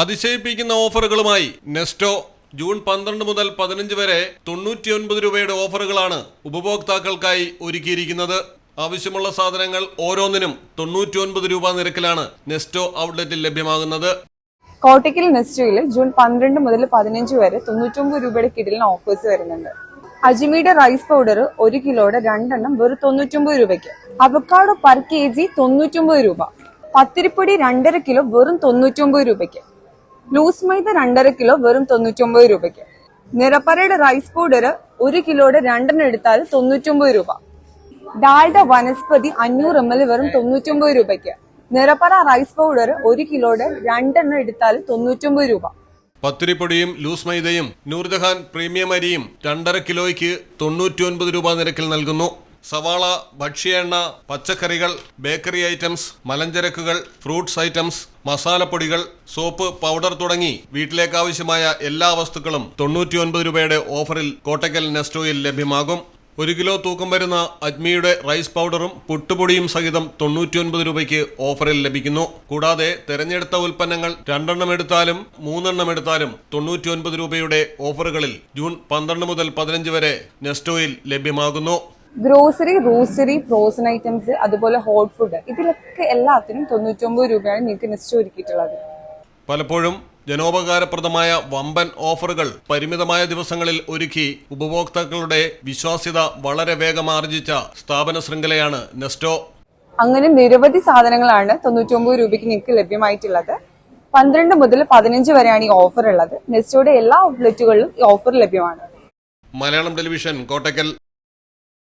അതിശയിപ്പിക്കുന്ന ഓഫറുകളുമായി നെസ്റ്റോ ജൂൺ പന്ത്രണ്ട് മുതൽ പതിനഞ്ച് വരെ തൊണ്ണൂറ്റിയൊൻപത് രൂപയുടെ ഓഫറുകളാണ് ഉപഭോക്താക്കൾക്കായി ഒരുക്കിയിരിക്കുന്നത്. ആവശ്യമുള്ള സാധനങ്ങൾ ഓരോന്നിനും തൊണ്ണൂറ്റിയൊൻപത് രൂപ നിരക്കിലാണ് നെസ്റ്റോ ഔട്ട്ലെറ്റിൽ ലഭ്യമാകുന്നത്. കോട്ടയ്ക്കൽ നെസ്റ്റോയിൽ ജൂൺ പന്ത്രണ്ട് മുതൽ പതിനഞ്ച് വരെ തൊണ്ണൂറ്റൊമ്പത് രൂപയുടെ കിടിലിന് ഓഫേഴ്സ് വരുന്നുണ്ട്. അജ്മീയുടെ റൈസ് പൗഡർ ഒരു കിലോയുടെ രണ്ടെണ്ണം വെറും തൊണ്ണൂറ്റൊമ്പത് രൂപയ്ക്ക്. അവക്കാഡോ പെർ കെ ജി തൊണ്ണൂറ്റൊമ്പത് രൂപ. പത്തിരിപ്പൊടി രണ്ടര കിലോ വെറും തൊണ്ണൂറ്റൊമ്പത് രൂപയ്ക്ക്. ലൂസ് മൈദ രണ്ടര കിലോ വെറും തൊണ്ണൂറ്റൊമ്പത് രൂപയ്ക്ക്. നിറപ്പറയുടെ റൈസ് പൗഡർ ഒരു കിലോയുടെ രണ്ടെണ്ണം എടുത്താൽ തൊണ്ണൂറ്റൊമ്പത് രൂപ. ഡാൽഡ വനസ്പതി അഞ്ഞൂറ് എം എൽ വെറും തൊണ്ണൂറ്റൊമ്പത് രൂപയ്ക്ക്. നിറപ്പറ റൈസ് പൗഡർ ഒരു കിലോയുടെ രണ്ടെണ്ണം എടുത്താൽ തൊണ്ണൂറ്റൊമ്പത് രൂപ. പത്തിരിപ്പൊടിയും ലൂസ് മൈദയും നൂർജഹാൻ പ്രീമിയം അരിയും രണ്ടര കിലോയ്ക്ക് തൊണ്ണൂറ്റിയൊൻപത് രൂപ നിരക്കിൽ നൽകുന്നു. സവാള ഭക്ഷ്യ എണ്ണ പച്ചക്കറികൾ ബേക്കറി ഐറ്റംസ് മലഞ്ചരക്കുകൾ ഫ്രൂട്ട്സ് ഐറ്റംസ് മസാലപ്പൊടികൾ സോപ്പ് പൗഡർ തുടങ്ങി വീട്ടിലേക്ക് ആവശ്യമായ എല്ലാ വസ്തുക്കളും തൊണ്ണൂറ്റിയൊൻപത് രൂപയുടെ ഓഫറിൽ കോട്ടക്കൽ നെസ്റ്റോയിൽ ലഭ്യമാകും. ഒരു കിലോ തൂക്കം വരുന്ന അജ്മിയുടെ റൈസ് പൗഡറും പുട്ടുപൊടിയും സഹിതം തൊണ്ണൂറ്റിയൊൻപത് രൂപയ്ക്ക് ഓഫറിൽ ലഭിക്കുന്നു. കൂടാതെ തെരഞ്ഞെടുത്ത ഉൽപ്പന്നങ്ങൾ രണ്ടെണ്ണം എടുത്താലും മൂന്നെണ്ണം എടുത്താലും തൊണ്ണൂറ്റിയൊൻപത് രൂപയുടെ ഓഫറുകളിൽ ജൂൺ പന്ത്രണ്ട് മുതൽ പതിനഞ്ച് വരെ നെസ്റ്റോയിൽ ലഭ്യമാകുന്നു. ഗ്രോസറി റോസറി ഫ്രോസൺ ഐറ്റംസ് അതുപോലെ ഹോട്ട് ഫുഡ് ഇതിലൊക്കെ എല്ലാത്തിനും തൊണ്ണൂറ്റൊമ്പത് രൂപയാണ് നിങ്ങൾക്ക് നെസ്റ്റ് ഒരുക്കിയിട്ടുള്ളത്. പലപ്പോഴും ജനോപകാരപ്രദമായ വമ്പൻ ഓഫറുകൾ പരിമിതമായ ദിവസങ്ങളിൽ ഒരുക്കി ഉപഭോക്താക്കളുടെ വിശ്വാസ്യത വളരെ വേഗം ആർജിച്ച സ്ഥാപന ശൃംഖലയാണ് നെസ്റ്റോ. അങ്ങനെ നിരവധി സാധനങ്ങളാണ് തൊണ്ണൂറ്റൊമ്പത് രൂപയ്ക്ക് നിങ്ങൾക്ക് ലഭ്യമായിട്ടുള്ളത്. പന്ത്രണ്ട് മുതൽ പതിനഞ്ച് വരെയാണ് ഈ ഓഫർ ഉള്ളത്. നെസ്റ്റോയുടെ എല്ലാ ഔട്ട്ലെറ്റുകളിലും ഈ ഓഫർ ലഭ്യമാണ്. മലയാളം ടെലിവിഷൻ കോട്ടക്കൽ.